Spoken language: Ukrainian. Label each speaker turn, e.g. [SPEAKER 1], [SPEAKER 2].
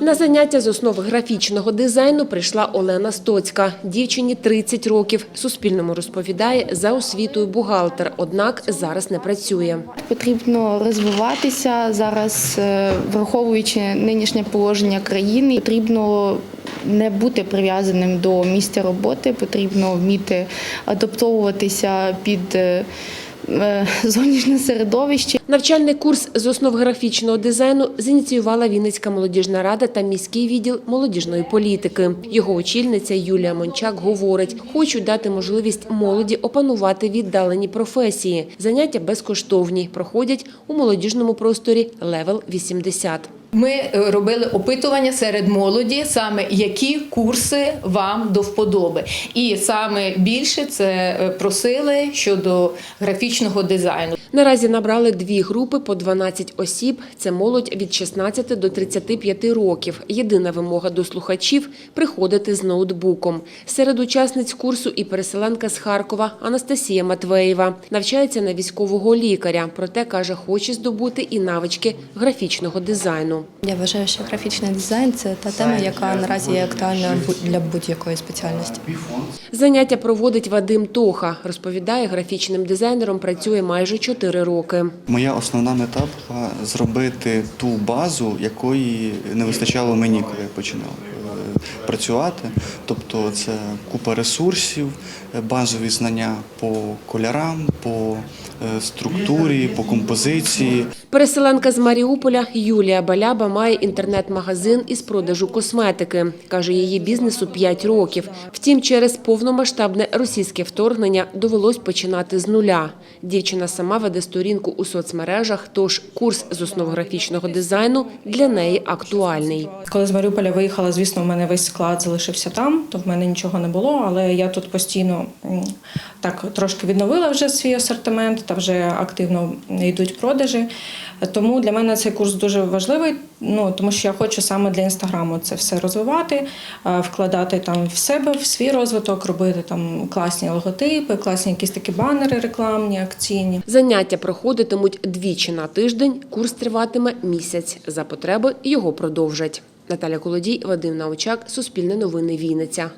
[SPEAKER 1] На заняття з основи графічного дизайну прийшла Олена Стоцька. Дівчині 30 років. Суспільному розповідає, за освітою бухгалтер, однак зараз не працює.
[SPEAKER 2] Потрібно розвиватися зараз, е, враховуючи нинішнє положення країни. Потрібно не бути прив'язаним до місця роботи, потрібно вміти адаптовуватися під е, зовнішнє середовище.
[SPEAKER 1] Навчальний курс з основ графічного дизайну зініціювала Вінницька молодіжна рада та міський відділ молодіжної політики. Його очільниця Юлія Мончак говорить, хочуть дати можливість молоді опанувати віддалені професії. Заняття безкоштовні, проходять у молодіжному просторі «Левел 80».
[SPEAKER 3] Ми е, робили опитування серед молоді, саме які курси вам до вподоби. І саме більше це е, просили щодо графічного дизайну.
[SPEAKER 1] Наразі набрали дві групи по 12 осіб. Це молодь від 16 до 35 років. Єдина вимога до слухачів – приходити з ноутбуком. Серед учасниць курсу і переселенка з Харкова Анастасія Матвеєва. Навчається на військового лікаря, проте, каже, хоче здобути і навички графічного дизайну.
[SPEAKER 4] Я вважаю, що графічний дизайн це та тема, яка наразі є актуальна для будь-якої спеціальності.
[SPEAKER 1] Заняття проводить Вадим Тоха. Розповідає, графічним дизайнером працює майже 4 роки.
[SPEAKER 5] Моя основна мета була зробити ту базу, якої не вистачало мені, коли я починав працювати. Тобто це купа ресурсів, е, базові знання по кольорам, по е, структурі, по композиції.
[SPEAKER 1] Переселенка з Маріуполя Юлія Баляба має інтернет-магазин із продажу косметики. Каже, її бізнесу 5 років. Втім, через повномасштабне російське вторгнення довелось починати з нуля. Дівчина сама веде сторінку у соцмережах, тож курс з основ графічного дизайну для неї актуальний.
[SPEAKER 6] Коли з Маріуполя виїхала, звісно, в мене весь склад залишився там, то в мене нічого не було, але я тут постійно так трошки відновила вже свій асортимент та вже активно йдуть продажі. Тому для мене цей курс дуже важливий, ну тому що я хочу саме для інстаграму це все розвивати, е, вкладати там в себе в свій розвиток, робити там класні логотипи, класні якісь такі банери рекламні, акційні.
[SPEAKER 1] Заняття проходитимуть двічі на тиждень. Курс триватиме місяць. За потреби його продовжать. Наталя Колодій, Вадим Научак, Суспільне новини Вінниця.